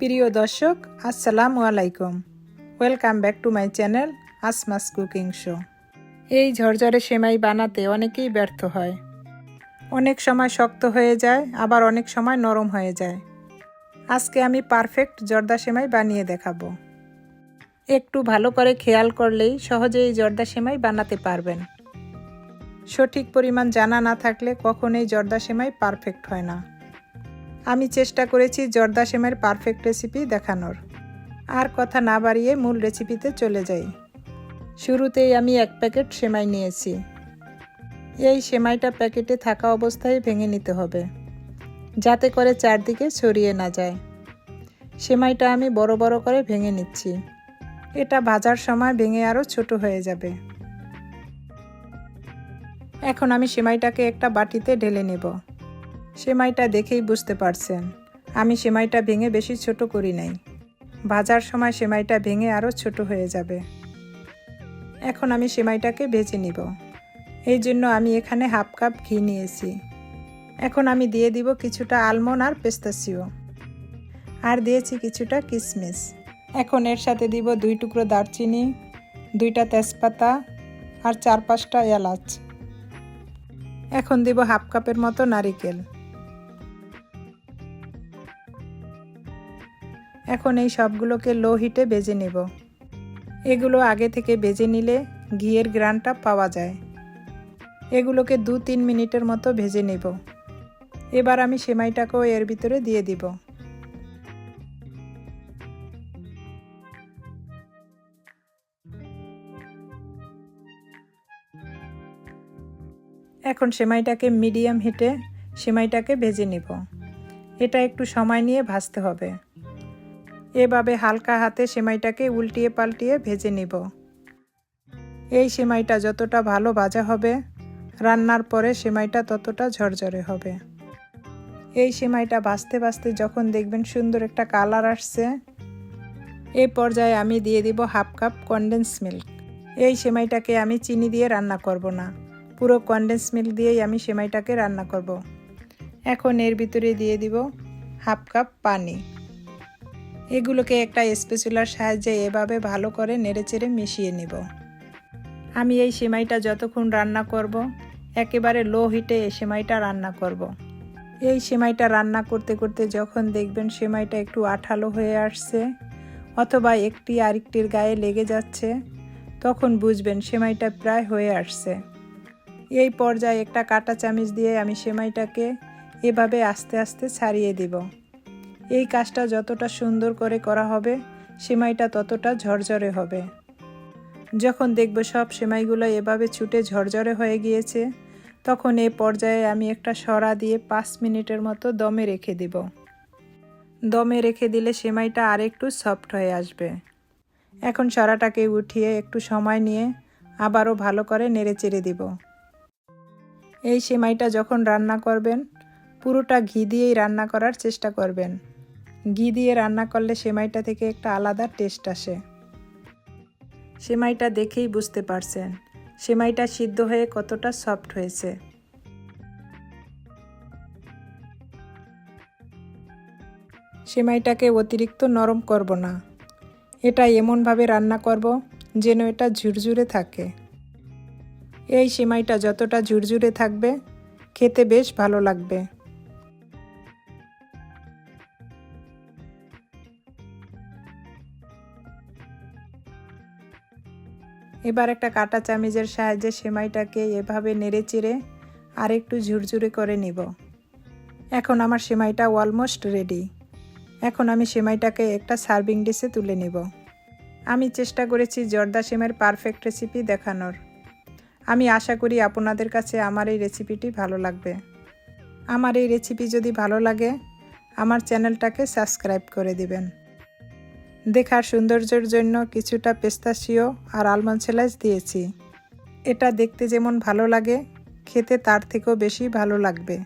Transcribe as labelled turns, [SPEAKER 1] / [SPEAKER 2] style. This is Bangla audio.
[SPEAKER 1] প্রিয় দর্শক, আসসালামু আলাইকুম। Welcome back to my channel Asmas cooking show এই ঝরঝরে সেমাই বানাতে অনেকেই ব্যর্থ হয়। অনেক সময় শক্ত হয়ে যায়, আবার অনেক সময় নরম হয়ে যায়। আজকে আমি পারফেক্ট জর্দা সেমাই বানিয়ে দেখাবো। একটু ভালো করে খেয়াল করলেই সহজেই জর্দা সেমাই বানাতে পারবেন। সঠিক পরিমাণ জানা না থাকলে কখনোই জর্দা সেমাই পারফেক্ট হয় না। আমি চেষ্টা করেছি জর্দা সেমাইয়ের পারফেক্ট রেসিপি দেখানোর। আর কথা না বাড়িয়ে মূল রেসিপিতে চলে যাই। শুরুতেই আমি এক প্যাকেট সেমাই নিয়েছি। এই সেমাইটা প্যাকেটে থাকা অবস্থায় ভেঙে নিতে হবে, যাতে করে চারদিকে ছড়িয়ে না যায়। সেমাইটা আমি বড় বড় করে ভেঙে নিচ্ছি। এটা ভাজার সময় ভেঙে আরও ছোট হয়ে যাবে। এখন আমি সেমাইটাকে একটা বাটিতে ঢেলে নেব। সেমাইটা দেখেই বুঝতে পারছেন। আমি সেমাইটা ভেঙে বেশি ছোট করি নাই। ভাজার সময় সেমাইটা ভেঙে আরও ছোট হয়ে যাবে। এখন আমি সেমাইটাকে ভেজে নিব। এই জন্য আমি এখানে হাফ কাপ ঘি নিয়েছি। এখন আমি দিয়ে দিব কিছুটা আলমন্ড আর পেস্তাসিও আর দিয়েছি কিছুটা কিশমিশ এখন এর সাথে দিব দুই টুকরো দারচিনি, দুইটা তেজপাতা আর চার পাঁচটা এলাচ। এখন দিব হাফ কাপের মতো নারিকেল। এখন এই সবগুলোকে লো হিটে বেজে নেব। এগুলো আগে থেকে বেজে নিলে ঘিয়ের গ্রানটা পাওয়া যায়। এগুলোকে দু তিন মিনিটের মতো ভেজে নেব। এবার আমি সেমাইটাকেও এর ভিতরে দিয়ে দিব। এখন সেমাইটাকে মিডিয়াম হিটে সেমাইটাকে ভেজে নিব। এটা একটু সময় নিয়ে ভাজতে হবে। এভাবে হালকা হাতে সেমাইটাকে উল্টিয়ে পাল্টিয়ে ভেজে নিব। এই সেমাইটা যতটা ভালো ভাজা হবে, রান্নার পরে সেমাইটা ততটা ঝরঝরে হবে। এই সেমাইটা ভাজতে ভাজতে যখন দেখবেন সুন্দর একটা কালার আসছে এই পর্যায়ে আমি দিয়ে দিব হাফ কাপ কনডেন্স মিল্ক এই সেমাইটাকে আমি চিনি দিয়ে রান্না করব না। পুরো কনডেন্স মিল্ক দিয়েই আমি সেমাইটাকে রান্না করব। এখন এর ভিতরে দিয়ে দিব হাফ কাপ পানি। এগুলোকে একটা স্পেচুলার সাহায্যে এভাবে ভালো করে নেড়েচেড়ে মিশিয়ে নেব। আমি এই সেমাইটা যতক্ষণ রান্না করব, একেবারে লো হিটে এই সেমাইটা রান্না করব। এই সেমাইটা রান্না করতে করতে যখন দেখবেন সেমাইটা একটু আঠালো হয়ে আসছে অথবা একটি আরেকটির গায়ে লেগে যাচ্ছে, তখন বুঝবেন সেমাইটা প্রায় হয়ে আসছে। এই পর্যায়ে একটা কাটা চামিচ দিয়ে আমি সেমাইটাকে এভাবে আস্তে আস্তে ছাড়িয়ে দিব। এই কাজটা যতটা সুন্দর করে করা হবে, সেমাইটা ততটা ঝরঝরে হবে। যখন দেখব সব সেমাইগুলো এভাবে ছুটে ঝরঝরে হয়ে গিয়েছে, তখন এই পর্যায়ে আমি একটা সরা দিয়ে পাঁচ মিনিটের মতো দমে রেখে দিব। দমে রেখে দিলে সেমাইটা আর একটু সফট হয়ে আসবে। এখন সরাটাকে উঠিয়ে একটু সময় নিয়ে আবারও ভালো করে নেড়ে চেড়ে দিব। এই সেমাইটা যখন রান্না করবেন, পুরোটা ঘি দিয়েই রান্না করার চেষ্টা করবেন। ঘি দিয়ে রান্না করলে সেমাইটা থেকে একটা আলাদা টেস্ট আসে। সেমাইটা দেখেই বুঝতে পারছেন, সেমাইটা সিদ্ধ হয়ে কতটা সফট হয়েছে। সেমাইটাকে অতিরিক্ত নরম করব না। এটা এমনভাবে রান্না করব যেন এটা ঝুরঝুরে থাকে। এই সেমাইটা যতটা ঝুরঝুরে থাকবে, খেতে বেশ ভালো লাগবে। এবার একটা কাটা চামিজের সাহায্যে সেমাইটাকে এভাবে নেড়ে চেড়ে আর একটু ঝুরঝুরে করে নিব। এখন আমার সেমাইটা অলমোস্ট রেডি এখন আমি সেমাইটাকে একটা সার্ভিং ডিশে তুলে নিব। আমি চেষ্টা করেছি জর্দা সেমের পারফেক্ট রেসিপি দেখানোর। আমি আশা করি আপনাদের কাছে আমার এই রেসিপিটি ভালো লাগবে। আমার এই রেসিপি যদি ভালো লাগে, আমার চ্যানেলটাকে সাবস্ক্রাইব করে দিবেন। দেখার সৌন্দর্যের জন্য কিছুটা পেস্তাশিও আর আলমন্ড সেলাইস দিয়েছি। এটা দেখতে যেমন ভালো লাগে, খেতে তার থেকেও বেশি ভালো লাগবে।